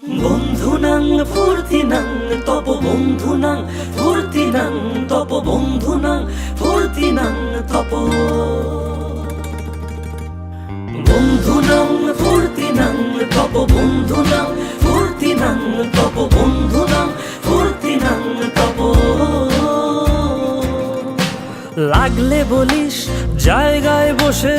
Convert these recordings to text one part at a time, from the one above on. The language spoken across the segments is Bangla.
বন্ধুনাং ফুর্তিনাং তপ বন্ধুনাং ফুর্তিনাং তপ বন্ধুনাং ফুর্তিনাং তপ। বন্ধুনাং ফুর্তিনাং তপ বন্ধুনাং ফুর্তিনাং তপ বন্ধুনাং ফুর্তিনাং তপ। লাগলে বলিস, জায়গায় বসে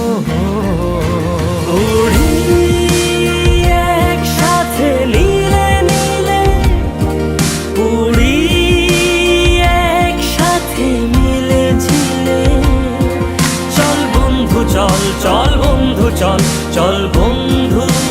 চল বন্ধু।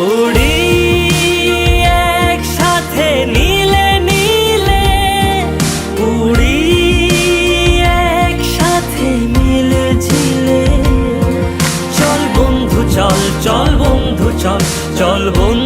উড়ি নীলে নীলে উড়ি মিলে চল বন্ধু চল চল বন্ধু চল চল বন্ধু